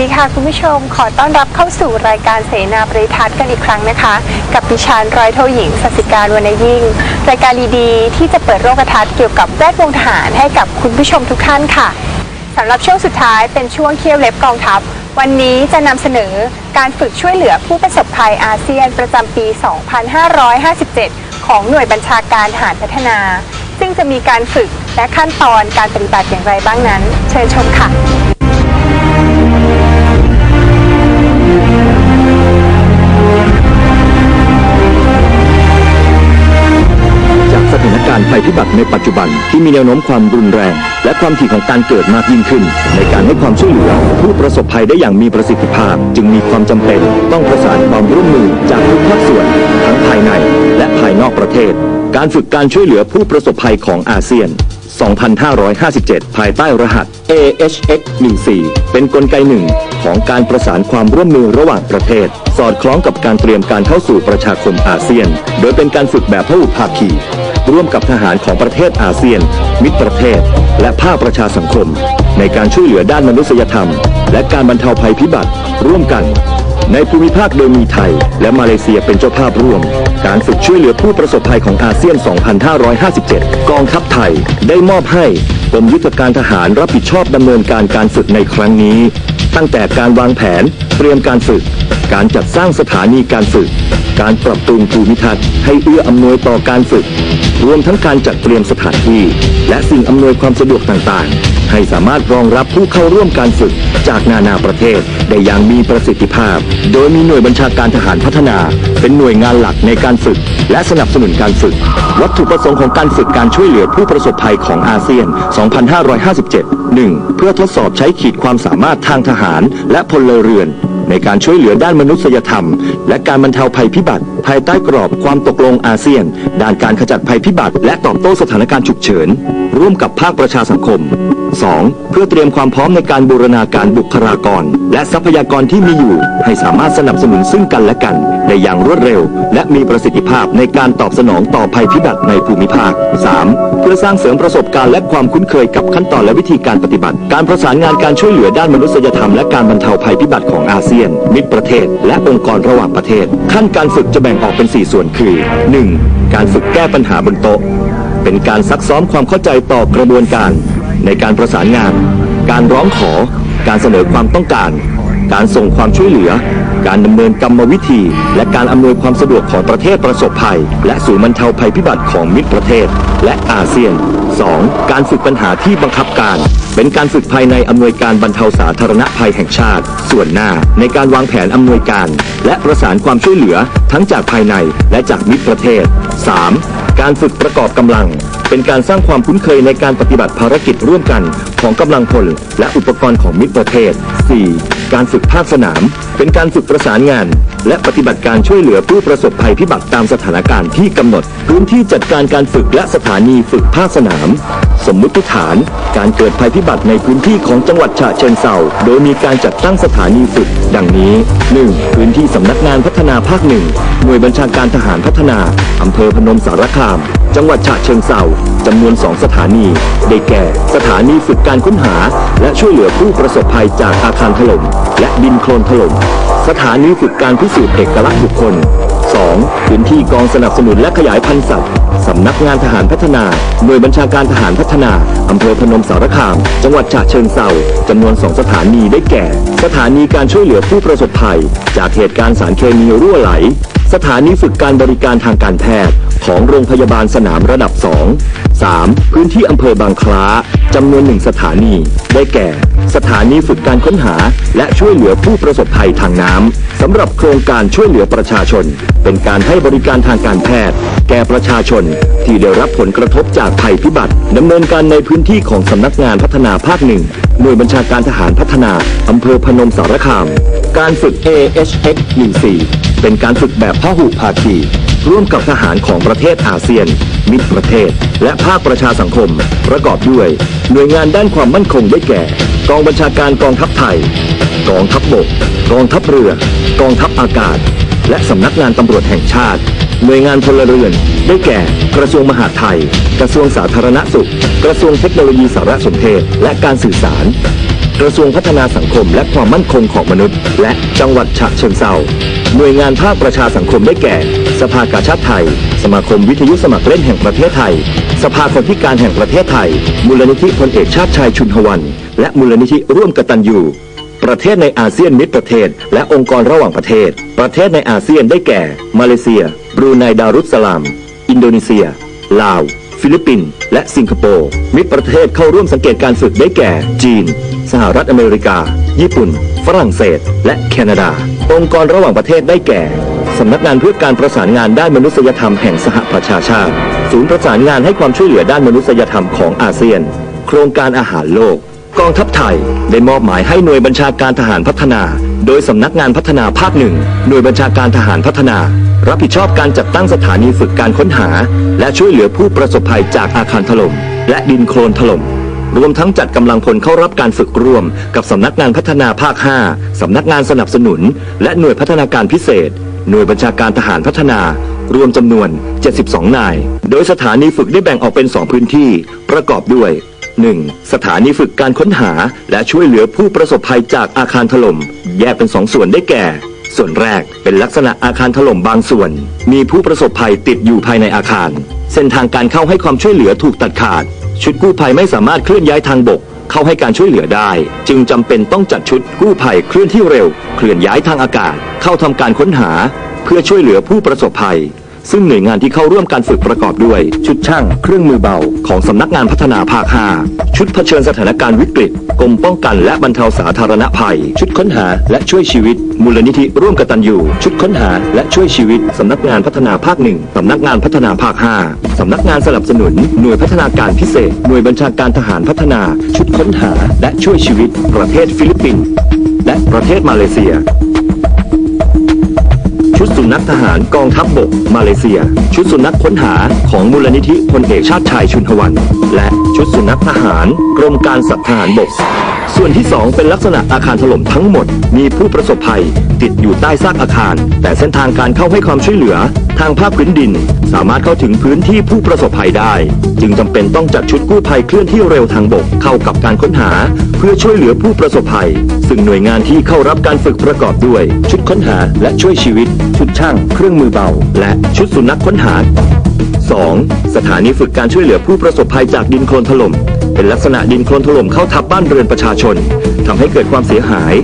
วัสดีค่ะคุณผู้ชม ขอต้อนรับเข้าสู่รายการเสนาบริทัศน์กันอีกครั้งนะคะ กับดิฉันร้อยโทหญิงสสิการวรรณยิ่ง รายการดีๆ ที่จะเปิดโลกทัศน์เกี่ยวกับแวดวงทหารให้กับคุณผู้ชมทุกท่านค่ะสำหรับช่วงสุดท้ายเป็นช่วงเคี่ยวเล็บกองทัพ วันนี้จะนำเสนอการฝึกช่วยเหลือผู้ประสบภัยอาเซียนประจำปี 2557 ของหน่วยบัญชาการทหารพัฒนา ซึ่งจะมีการฝึกและขั้นตอนการปฏิบัติอย่างไรบ้างนั้น เชิญชมค่ะ การภัยพิบัติในปัจจุบันที่มีแนวโน้มความรุนแรง และความถี่ของการเกิดมากยิ่งขึ้น ในการให้ความช่วยเหลือ ผู้ประสบภัยได้อย่างมีประสิทธิภาพ จึงมีความจำเป็น ต้องประสานความร่วมมือจากทุกภาคส่วน ทั้งภายในและภายนอกประเทศ การฝึกการช่วยเหลือผู้ประสบภัยของอาเซียน 2557 ภายใต้รหัส AHX 14 เป็นนกลไกหนึ่งของการประสานความร่วมมือระหว่างประเทศ สอดคล้องกับการเตรียมการเข้าสู่ประชาคมอาเซียน โดยเป็นการฝึกแบบพหุภาคี ร่วมกับทหารของประเทศอาเซียน มิตรประเทศ และภาคประชาสังคม ในการช่วยเหลือด้านมนุษยธรรม และการบรรเทาภัยพิบัติ ร่วมกัน ในภูมิภาคโดยมีไทย และมาเลเซียเป็นเจ้าภาพร่วม การฝึกช่วยเหลือผู้ประสบภัยของอาเซียน 2557 กองทัพไทยได้มอบให้กรมยุทธการทหารรับผิดชอบดำเนินการการฝึกในครั้งนี้ ตั้งแต่การวางแผน เตรียมการฝึก การจัดสร้างสถานีการฝึก การปรับปรุงภูมิทัศน์ให้เอื้ออำนวยต่อการฝึก รวมทั้งการจัดเตรียมสถานที่ และสิ่งอำนวยความสะดวกต่างๆ ให้สามารถรองรับผู้เข้าร่วมการฝึกจากนานาประเทศได้อย่างมีประสิทธิภาพ โดยมีหน่วยบัญชาการทหารพัฒนา เป็นหน่วยงานหลักในการฝึก และสนับสนุนการฝึก วัตถุประสงค์ของการฝึกการช่วยเหลือผู้ประสบภัยของอาเซียน 2557 1. เพื่อทดสอบใช้ขีดความสามารถทางทหารและพลเรือน ในการช่วยเหลือด้านมนุษยธรรม และการบรรเทาภัยพิบัติ ภายใต้กรอบความตกลงอาเซียน ด้านการขจัดภัยพิบัติ และตอบโต้สถานการณ์ฉุกเฉิน ร่วมกับภาคประชาสังคม 2. เพื่อเตรียมความพร้อมในการบูรณาการบุคลากร และทรัพยากรที่มีอยู่ ให้สามารถสนับสนุนซึ่งกันและกัน ได้อย่างรวดเร็ว และมีประสิทธิภาพในการตอบสนองต่อภัยพิบัติในภูมิภาค 3. เพื่อสร้างเสริมประสบการณ์และความคุ้นเคยกับขั้นตอนและวิธีการปฏิบัติ การประสานงานการช่วยเหลือด้านมนุษยธรรมและการบรรเทาภัยพิบัติของอาเซียน มิตรประเทศ และองค์กรระหว่างประเทศ ขั้นการฝึกจะแบ่งออกเป็น 4 ส่วนคือ 1. การฝึกแก้ปัญหาบนโต๊ะ เป็นการซักซ้อมความเข้าใจต่อกระบวนการ ในการประสานงาน การร้องขอ การเสนอความต้องการ การส่งความช่วยเหลือ การดำเนินกรรมวิธี และการอำนวยความสะดวกของประเทศประสบภัย และศูนย์บรรเทาภัยพิบัติของมิตรประเทศ และอาเซียน 2. การฝึกปัญหาที่บังคับการ เป็นการฝึกภายในอำนวยการบรรเทาสาธารณภัยแห่งชาติ ส่วนหน้าในการวางแผนอำนวยการ และประสานความช่วยเหลือทั้งจากภายในและจากมิตรประเทศ 3. การฝึกประกอบกำลัง เป็นการสร้างความคุ้นเคยในการปฏิบัติภารกิจร่วมกันของกำลังพลและอุปกรณ์ของมิตรประเทศ 4. การฝึกภาคสนาม เป็นการฝึกประสานงานและปฏิบัติการช่วยเหลือผู้ประสบภัยพิบัติตามสถานการณ์ที่กำหนด พื้นที่จัดการการฝึกและสถานีฝึกภาคสนาม สมมุติฐาน การเกิดภัยพิบัติในพื้นที่ของจังหวัดฉะเชิงเทราโดยมีการจัดตั้งสถานีฝึก ดังนี้ 1. พื้นที่สำนักงานพัฒนาภาคหนึ่งหน่วยบัญชาการทหารพัฒนาอำเภอพนมสารคาม จังหวัดฉะเชิงเทราจำนวน 2 สถานี ได้แก่ สถานีฝึกการค้นหา และช่วยเหลือผู้ประสบภัยจากอาคารถล่มและดินโคลนถล่ม สถานีฝึกการพิสูจน์เอกลักษณ์บุคคล 2. พื้นที่กองสนับสนุนและขยายพันธุ์สัตว์สำนักงานทหารพัฒนา หน่วยบัญชาการทหารพัฒนา อำเภอพนมสารคาม จังหวัดฉะเชิงเทราจำนวน 2 สถานีได้แก่ สถานีการช่วยเหลือผู้ประสบภัย จากเหตุการณ์สารเคมีรั่วไหล สถานีฝึกการบริการทางการแพทย์ของโรงพยาบาลสนามระดับ 2 3. พื้นที่อำเภอบางคล้าจำนวนหนึ่งสถานี ได้แก่ สถานีฝึกการค้นหา และช่วยเหลือผู้ประสบภัยทางน้ำสำหรับโครงการช่วยเหลือประชาชน เป็นการให้บริการทางการแพทย์ แก่ประชาชน ที่ได้รับผลกระทบจากภัยพิบัติดำเนินการในพื้นที่ของสำนักงานพัฒนาภาคหนึ่งหน่วยบัญชาการทหารพัฒนาอำเภอพนมสารคาม การฝึก AHX 14 เป็นการฝึกแบบพหุภาคี ร่วมกับทหารของประเทศอาเซียน มิตรประเทศ และภาคประชาสังคม ประกอบด้วย หน่วยงานด้านความมั่นคงได้แก่ กองบัญชาการกองทัพไทย กองทัพบก กองทัพเรือ กองทัพอากาศ และสำนักงานตำรวจแห่งชาติ หน่วยงานพลเรือน ได้แก่ กระทรวงมหาดไทย กระทรวงสาธารณสุข กระทรวงเทคโนโลยีสารสนเทศ และการสื่อสาร กระทรวงพัฒนาสังคมและความมั่นคงของมนุษย์ และจังหวัดฉะเชิงเทราหน่วยงานภาคประชาสังคมได้แก่ สภากาชาติไทย สมาคมวิทยุสมัครเล่นแห่งประเทศไทย สภาคนพิการแห่งประเทศไทย มูลนิธิพลเอกชาติชายชุนหวัน และมูลนิธิร่วมกตัญญูประเทศในอาเซียนมิตรประเทศ และองค์กรระหว่างประเทศ ประเทศในอาเซียนได้แก่ มาเลเซีย บรูไนดารุสสลาม อินโดนีเซีย ลาว ฟิลิปปินส์และสิงคโปร์มิตรประเทศเข้าร่วมสังเกตการฝึกได้แก่ จีน สหรัฐอเมริกา ญี่ปุ่น ฝรั่งเศส และแคนาดา องค์กรระหว่างประเทศได้แก่สำนักงานเพื่อการประสานงานด้านมนุษยธรรมแห่งสหประชาชาติ ศูนย์ประสานงานให้ความช่วยเหลือด้านมนุษยธรรมของอาเซียน โครงการอาหารโลก กองทัพไทยได้มอบหมายให้หน่วยบัญชาการทหารพัฒนา โดยสำนักงานพัฒนาภาคหนึ่งหน่วยบัญชาการทหารพัฒนา รับผิดชอบการจัดตั้งสถานีฝึกการค้นหา และช่วยเหลือผู้ประสบภัยจากอาคารถล่ม และดินโคลนถล่ม รวมทั้งจัดกำลังพลเข้ารับการฝึกร่วม กับสำนักงานพัฒนาภาค 5 สำนักงานสนับสนุน และหน่วยพัฒนาการพิเศษ หน่วยบัญชาการทหารพัฒนา รวมจำนวน 72 นาย โดยสถานีฝึกได้แบ่งออกเป็น 2 พื้นที่ ประกอบด้วย 1. สถานีฝึกการค้นหา และช่วยเหลือผู้ประสบภัยจากอาคารถล่ม แยกเป็น 2 ส่วนได้แก่ ส่วนแรกเป็นลักษณะอาคารถล่มบางส่วน มีผู้ประสบภัยติดอยู่ภายในอาคาร เส้นทางการเข้าให้ความช่วยเหลือถูกตัดขาด ชุดกู้ภัยไม่สามารถเคลื่อนย้ายทางบก เข้าให้การช่วยเหลือได้ จึงจำเป็นต้องจัดชุดกู้ภัยเคลื่อนที่เร็ว เคลื่อนย้ายทางอากาศ เข้าทำการค้นหา เพื่อช่วยเหลือผู้ประสบภัย ซึ่งหน่วยงานที่เข้าร่วมการฝึกประกอบด้วย ชุดช่าง เครื่องมือเบา ของสำนักงานพัฒนาภาค 5 ชุดเผชิญสถานการณ์วิกฤตกรมป้องกันและบรรเทาสาธารณภัย ชุดค้นหาและช่วยชีวิต มูลนิธิร่วมกตัญญูชุดค้นหาและช่วยชีวิตสำนักงานพัฒนาภาคหนึ่งสำนักงานพัฒนาภาค 5 สำนักงานสนับสนุน หน่วยพัฒนาการพิเศษ หน่วยบัญชาการทหารพัฒนา ชุดค้นหาและช่วยชีวิต ประเทศฟิลิปปินส์และประเทศมาเลเซีย สุนัขทหารกองทัพบบก มาเลเซีย ชุดสุนัขค้นหาของมูลนิธิพลเอกชาติชายชุนทวัน และชุดสุนัขทหารกรมการสัตว์ทหารบก ส่วนที่ 2 เป็นลักษณะอาคารถล่มทั้งหมด มีผู้ประสบภัย ติดอยู่ใต้ซากอาคาร แต่เส้นทางการเข้าให้ความช่วยเหลือ ทางภาคพื้นดิน สามารถเข้าถึงพื้นที่ผู้ประสบภัยได้ จึงจำเป็นต้องจัดชุดกู้ภัยเคลื่อนที่เร็วทางบกเข้ากับการค้นหา เพื่อช่วยเหลือผู้ประสบภัย ซึ่งหน่วยงานที่เข้ารับการฝึกประกอบด้วย ชุดค้นหาและช่วยชีวิต ชุดช่าง เครื่องมือเบา และชุดสุนัขค้นหา 2. สถานีฝึกการช่วยเหลือผู้ประสบภัยจากดินโคลนถล่ม เป็นลักษณะดินโคลนถล่มเข้าทับบ้านเรือนประชาชนทำให้เกิดความเสียหาย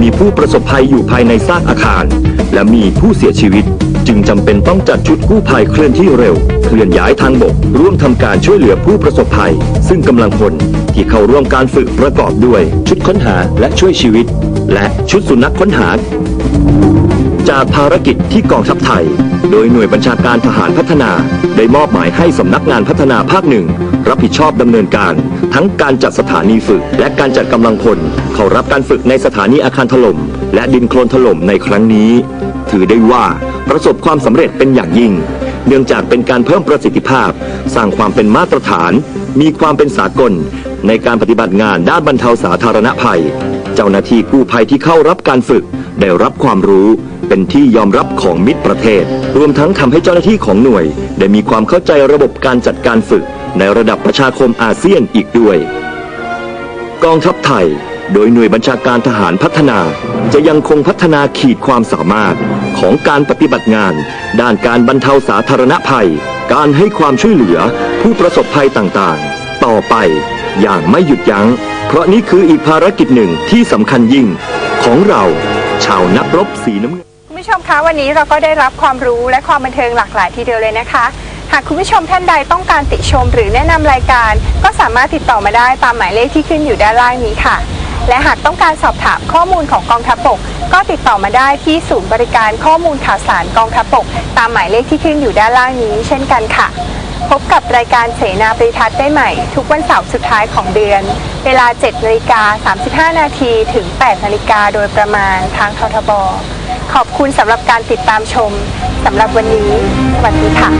มีผู้ประสบภัยอยู่ภายในซากอาคาร และมีผู้เสียชีวิต จึงจำเป็นต้องจัดชุดกู้ภัยเคลื่อนที่เร็ว เคลื่อนย้ายทางบก ร่วมทำการช่วยเหลือผู้ประสบภัย ซึ่งกำลังพลที่เข้าร่วมการฝึกประกอบด้วย ชุดค้นหาและช่วยชีวิต และชุดสุนัขค้นหา จากภารกิจที่กองทัพไทย โดยหน่วยบัญชาการทหารพัฒนา ได้มอบหมายให้สำนักงานพัฒนาภาคหนึ่ง รับผิดชอบดำเนินการ ทั้งการจัดสถานีฝึก และการจัดกำลังพลเข้ารับการฝึกในสถานีอาคารถล่ม และดินโคลนถล่มในครั้งนี้ ถือได้ว่าประสบความสำเร็จเป็นอย่างยิ่ง เนื่องจากเป็นการเพิ่มประสิทธิภาพ สร้างความเป็นมาตรฐาน มีความเป็นสากล ในการปฏิบัติงานด้านบรรเทาสาธารณภัย เจ้าหน้าที่กู้ภัยที่เข้ารับการฝึก ได้รับความรู้ เป็นที่ยอมรับของมิตรประเทศ รวมทั้งทำให้เจ้าหน้าที่ของหน่วย ได้มีความเข้าใจระบบการจัดการฝึก ในระดับประชาคมอาเซียนอีกด้วย กองทัพไทย โดยหน่วยบัญชาการทหารพัฒนา จะยังคงพัฒนาขีดความสามารถของการปฏิบัติงาน ด้านการบรรเทาสาธารณภัย การให้ความช่วยเหลือ ผู้ประสบภัยต่างๆ ต่อไปอย่างไม่หยุดยัง้ง เพราะนี่คืออีกภารกิจหนึ่งที่สำคัญยิ่ง ของเรา ชาวนักรบสีน้ำเงิน ชมคะวันนี้เราก็ได้รับความรู้และความบันเทิงหลากหลายทีเดียวเลยนะคะ หากคุณผู้ชมท่านใดต้องการติชมหรือแนะนำรายการ ก็สามารถติดต่อมาได้ตามหมายเลขที่ขึ้นอยู่ด้านล่างนี้ค่ะ และหากต้องการสอบถามข้อมูลของกองทัพบกก็ติดต่อมาได้ที่ศูนย์บริการข้อมูลข่าวสารกองทัพบกตามหมายเลขที่ขึ้นอยู่ด้านล่างนี้ เช่นกันค่ะ พบกับรายการเสนาปริทัศน์ได้ใหม่ ทุกวันเสาร์สุดท้ายของเดือน เวลา7นาฬิกา35นาทีถึง8นาฬิกาโดยประมาณทางททบ ขอบคุณสำหรับการติดตามชมสำหรับวันนี้ สวัสดีค่ะ